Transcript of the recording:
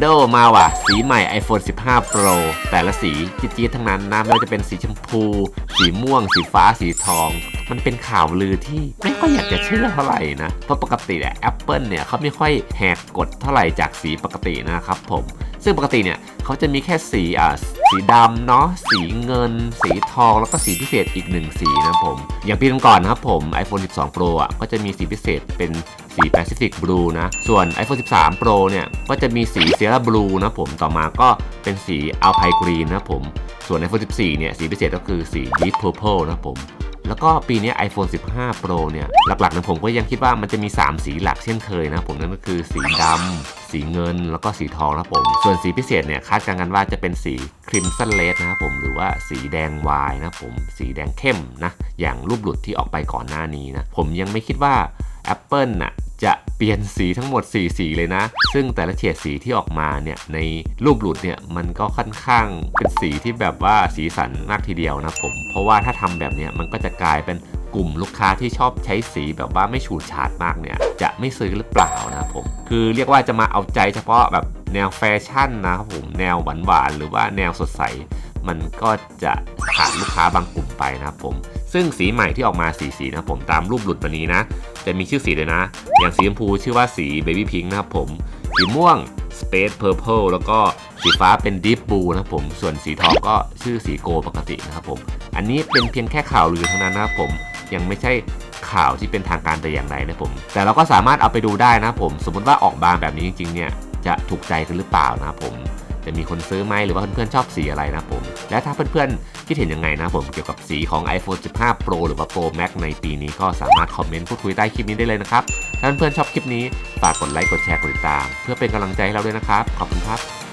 โดมาว่ะ สีใหม่ iPhone 15 Pro แต่ละสีจี๊ดๆทั้งนั้นนะไม่ว่าจะเป็นสีชมพู สีม่วง สีฟ้าสีทอง มันเป็นข่าวลือที่ไม่ค่อยอยากจะเชื่อเท่าไหร่นะ เพราะปกติเนี่ย Apple เนี่ยเขาไม่ค่อยแหกกฎเท่าไหร่จากสีปกตินะครับผม ซึ่งปกติเนี่ยเขาจะมีแค่สีอ่าสีดำเนาะสีเงิน สีทองแล้วก็สีพิเศษอีกหนึ่งสีนะผม อย่างปีก่อนนะครับผม iPhone 12 Pro อะก็จะมีสีพิเศษเป็น สี Pacific Blue นะ ส่วน iPhone 13 Pro เนี่ย ก็จะมีสี Sierra Blue นะผม ต่อมาก็เป็นสี Alpine Green นะผม ส่วน iPhone 14 เนี่ย สีพิเศษก็คือสี Deep Purple นะผมแล้วก็ปีนี้ iPhone 15 Pro เนี่ย หลักๆนะผมก็ยังคิดว่ามันจะมี 3 สีหลักเช่นเคยนะผมนั่นก็คือสีดำ สีเงิน แล้วก็สีทองนะผม ส่วนสีพิเศษเนี่ยคาดการณ์กันว่าจะเป็นสี Crimson Red นะครับผม หรือว่าสีแดงวายนะผม สีแดงเข้มนะ อย่างรูปหลุดที่ออกไปก่อนหน้านี้นะ ผมยังไม่คิดว่า Apple น่ะจะ เปลี่ยนสีทั้งหมด 4 สีเลยนะ ซึ่งแต่ละเฉดสีที่ออกมาเนี่ยในรูปหลุดเนี่ยมันก็ค่อนข้างเป็นสีที่แบบว่าสีสันมากทีเดียวนะผม เพราะว่าถ้าทำแบบเนี้ยมันก็จะกลายเป็นกลุ่มลูกค้าที่ชอบใช้สีแบบว่าไม่ฉูดฉาดมากเนี่ย จะไม่ซื้อหรือเปล่านะผม คือเรียกว่าจะมาเอาใจเฉพาะแบบแนวแฟชั่นนะครับผมแนวหวานๆหรือว่าแนวสดใส มันก็จะขาดลูกค้าบางกลุ่มไปนะครับผม ซึ่งสีใหม่ที่ออกมาสีสีนะผมตามรูปหลุดวันนี้นะ จะมีชื่อสีเลยนะ อย่างสีชมพูชื่อว่าสี Baby Pink นะครับผม สีม่วง Space Purple แล้วก็สีฟ้าเป็น Deep Blue นะครับผม ส่วนสีทองก็ชื่อสีโกปกตินะครับผม อันนี้เป็นเพียงแค่ข่าวลือเท่านั้นนะครับผม ยังไม่ใช่ข่าวที่เป็นทางการแต่อย่างใดนะผม แต่เราก็สามารถเอาไปดูได้นะผม สมมติว่าออกบางแบบนี้จริงๆเนี่ยจะถูกใจกันหรือเปล่านะครับผม จะมีคนซื้อไหมหรือว่าเพื่อนๆชอบสีอะไรนะผม และถ้าเพื่อนๆคิดเห็นยังไงนะผมเกี่ยวกับสีของ iPhone 15 Pro หรือว่า Pro Max ในปีนี้ก็สามารถคอมเมนต์พูดคุยใต้คลิปนี้ได้เลยนะครับ ถ้าเพื่อนๆชอบคลิปนี้ฝากกดไลค์กดแชร์กดติดตาม เพื่อเป็นกำลังใจให้เราด้วยนะครับขอบคุณครับ